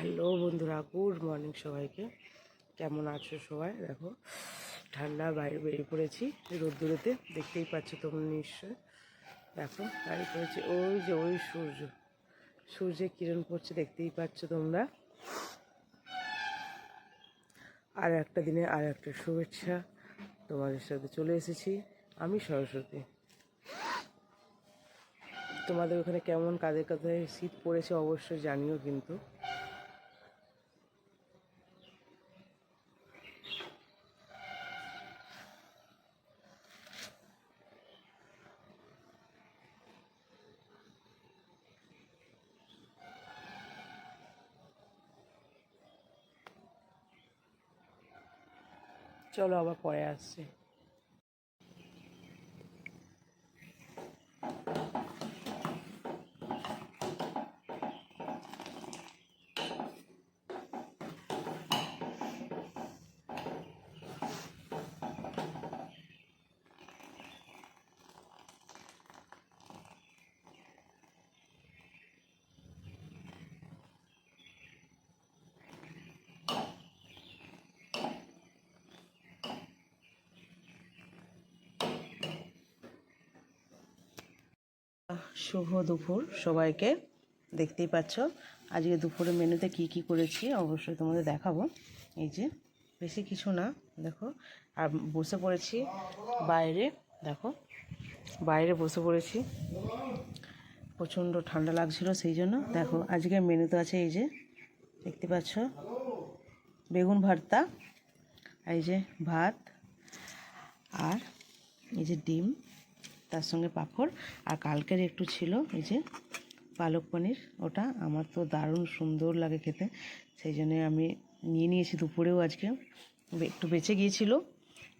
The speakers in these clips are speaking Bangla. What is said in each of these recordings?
হ্যালো বন্ধুরা, গুড মর্নিং সবাইকে। কেমন আছো সবাই? দেখো, ঠান্ডা বাইরে বেরিয়ে পড়েছি রোদ্দুরেতে, দেখতেই পাচ্ছ তোমরা নিশ্চয়। দেখো, বাইরে পড়েছি। ওই যে, ওই সূর্য সূর্যের কিরণ পড়ছে দেখতেই পাচ্ছ তোমরা। আর একটা দিনে আর একটা শুভেচ্ছা তোমাদের সাথে চলে এসেছি আমি সরস্বতী। তোমাদের ওখানে কেমন কাদের কাদের শীত পড়েছে অবশ্যই জানিও কিন্তু। চলো আবার পরে আসছি। শুভ দুপুর সবাইকে। দেখতেই পাচ্ছ, আজকে দুপুরে মেনুতে কি কি করেছি অবশ্যই তোমাদের দেখাবো। এই যে, বেশি কিছু না, দেখো। আর বসে পড়েছি বাইরে, দেখো। বাইরে বসে পড়েছি। প্রচণ্ড ঠান্ডা লাগছিল সেই জন্য। দেখো, আজকে মেনুতে আছে এই যে, দেখতে পাচ্ছ, বেগুন ভর্তা, এই যে ভাত, আর এই যে ডিম। তার সঙ্গে পাঁপড়। আর কালকের একটু ছিল এই যে পালক পনির, ওটা আমার তো দারুণ সুন্দর লাগে খেতে। সেই জন্যে আমি নিয়ে নিয়েছি দুপুরেও আজকে। একটু বেঁচে গিয়েছিল,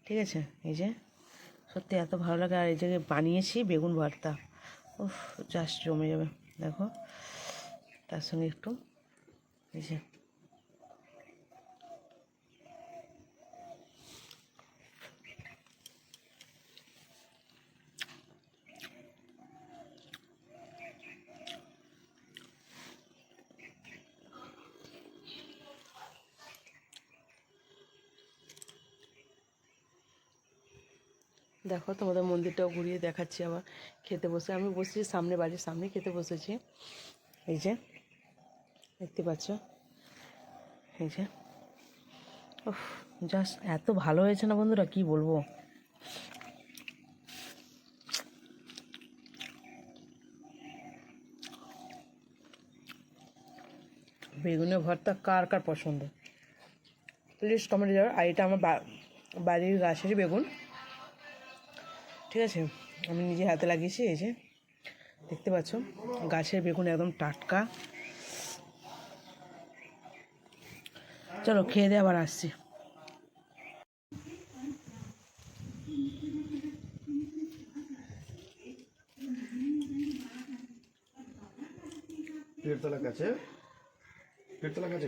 ঠিক আছে? এই যে সত্যি এত ভালো লাগে। আর এই যে বানিয়েছি বেগুন ভর্তা। উফ জাস্ট জমে যাবে। দেখো, তার সঙ্গে একটু এই যে দেখো, তোমাদের মন্দিরটাও ঘুরিয়ে দেখাচ্ছি আবার খেতে বসে, আমি বসেছি সামনে, বাড়ির সামনে খেতে বসেছি। এই যে, দেখতে পাচ্ছ? এই যে, উফ জাস্ট এত ভালো হয়েছে না বন্ধুরা, কি বলব? বেগুনের ভর্তা কার কার পছন্দ? প্লিজ কমেন্টে যাবে। আর এটা আমার বাড়ির গাছেরই বেগুন। ঠিক আছে? আমি নিজে হাতে লাগিয়েছি এই যে। দেখতে পাচ্ছ গাছের বেগুন একদম টাটকা। চলো খেয়ে দিয়ে আবার আসছি। পেটতলা কাছে? পেটতলা কাছে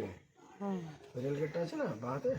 রেলগেটটা আছে না বাঁতে